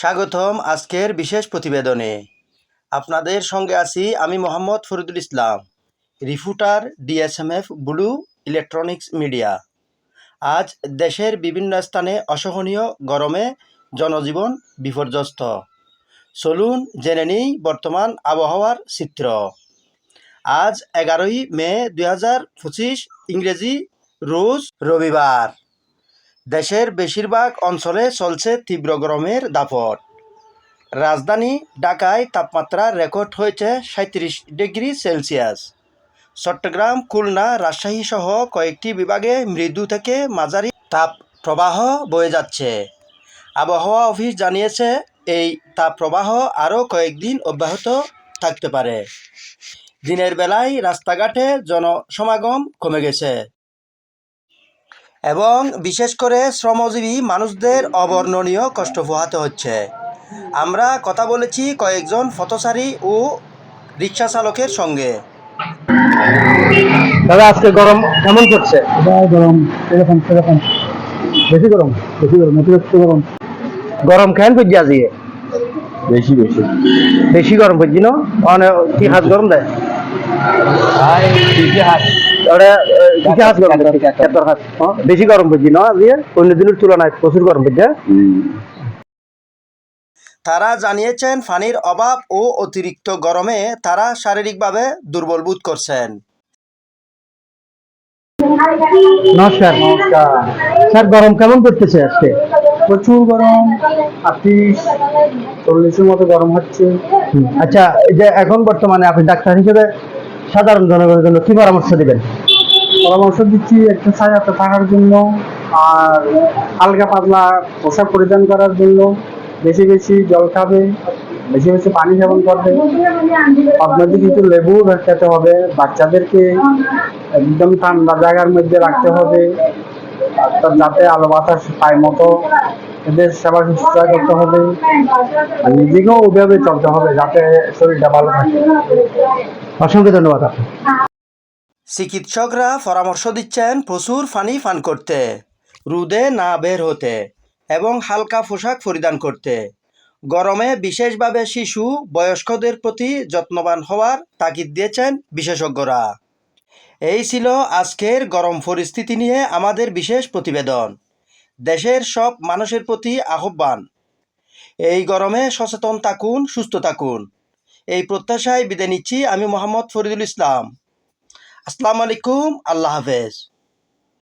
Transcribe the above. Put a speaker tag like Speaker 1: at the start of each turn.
Speaker 1: স্বাগতম আজকের বিশেষ প্রতিবেদনে। আপনাদের সঙ্গে আছি আমি Mohammad Faridul Islam, reporter, D S M F, blue electronics media. আজ দেশের বিভিন্ন স্থানে অসহনীয় গরমে জনজীবন বিপর্যস্ত। চলুন জেনে নিই বর্তমান আবহাওয়ার চিত্র। আজ এগারোই মে দুই হাজার পঁচিশ ইংরেজি রোজ রবিবার। দেশের বেশিরভাগ অঞ্চলে চলছে তীব্র গরমের দাপট। রাজধানী ঢাকায় তাপমাত্রা রেকর্ড হয়েছে সাঁত্রিশ ডিগ্রি সেলসিয়াস। চট্টগ্রাম, খুলনা রাজশাহী সহ কয়েকটি বিভাগে মৃদু থেকে মাঝারি তাপ প্রবাহ বয়ে যাচ্ছে। আবহাওয়া অফিস জানিয়েছে, এই তাপ প্রবাহ আরও কয়েকদিন অব্যাহত থাকতে পারে। দিনের বেলায় রাস্তাঘাটে জনসমাগম কমে গেছে। এবং বিশেষ করে শ্রমজীবী মানুষদের অবর্ণনীয় কষ্ট পোহাতে হচ্ছে। আমরা কথা বলেছি কয়েকজন পথচারী ও রিক্সা চালকের সঙ্গে।
Speaker 2: দাদা আজকে গরম কেমন করছে
Speaker 3: গরম এরকম সেরকম। বেশি গরম বেশি গরম অতিরিক্ত গরম।
Speaker 2: গরম কেন করছি আজকে?
Speaker 3: বেশি বেশি।
Speaker 2: বেশি গরম করছি না? অনেক কি হাত গরম দেয়? বেশি গরম করছি না? আজকে অন্য দিনের তুলনায় প্রচুর গরম করছে
Speaker 1: তারা জানিয়েছেন পানির অভাব ও অতিরিক্ত গরমে তারা শারীরিকভাবে দুর্বল বোধ করছেন।
Speaker 2: নমস্কার নমস্কার। স্যার গরম কেমন করতেছে আজকে?
Speaker 3: প্রচুর গরম আটত্রিশ চল্লিশের মতো গরম হচ্ছে।
Speaker 2: আচ্ছা এই যে এখন বর্তমানে আপনি ডাক্তার হিসেবে সাধারণ জনগণের জন্য কি পরামর্শ দিবেন?
Speaker 3: পরামর্শ দিচ্ছি, একটা ছায়াতে থাকার জন্য আর হালকা পাতলা পোশাক পরিধান করার জন্য। বেশি বেশি জল খাবে, বেশি বেশি পানি সেবন করবে। আপনাদের কিছু লেবু খেতে হবে, বাচ্চাদেরকে একদম ঠান্ডা জায়গার মধ্যে রাখতে হবে। যাতে আলো বাতাস পায় মতো, এদের সেবা শুশ্রূষা করতে হবে। আর নিজেকেও ওইভাবে চলতে হবে, যাতে শরীরটা ভালো থাকে।
Speaker 2: অসংখ্য ধন্যবাদ
Speaker 1: চিকিৎসকরা পরামর্শ দিচ্ছেন প্রচুর পানি পান করতে, রোদে না বের হতে এবং হালকা পোশাক পরিধান করতে। গরমে বিশেষভাবে শিশু, বয়স্কদের প্রতি যত্নবান হওয়ার তাগিদ দিয়েছেন বিশেষজ্ঞরা। এই ছিল আজকের গরম পরিস্থিতি নিয়ে আমাদের বিশেষ প্রতিবেদন। দেশের সব মানুষের প্রতি আহ্বান। এই গরমে সচেতন থাকুন, সুস্থ থাকুন। এই প্রত্যাশায় বিদায় নিচ্ছি। আমি মোহাম্মদ ফরিদুল ইসলাম। আসসালামু আলাইকুম। আল্লাহ হাফেজ।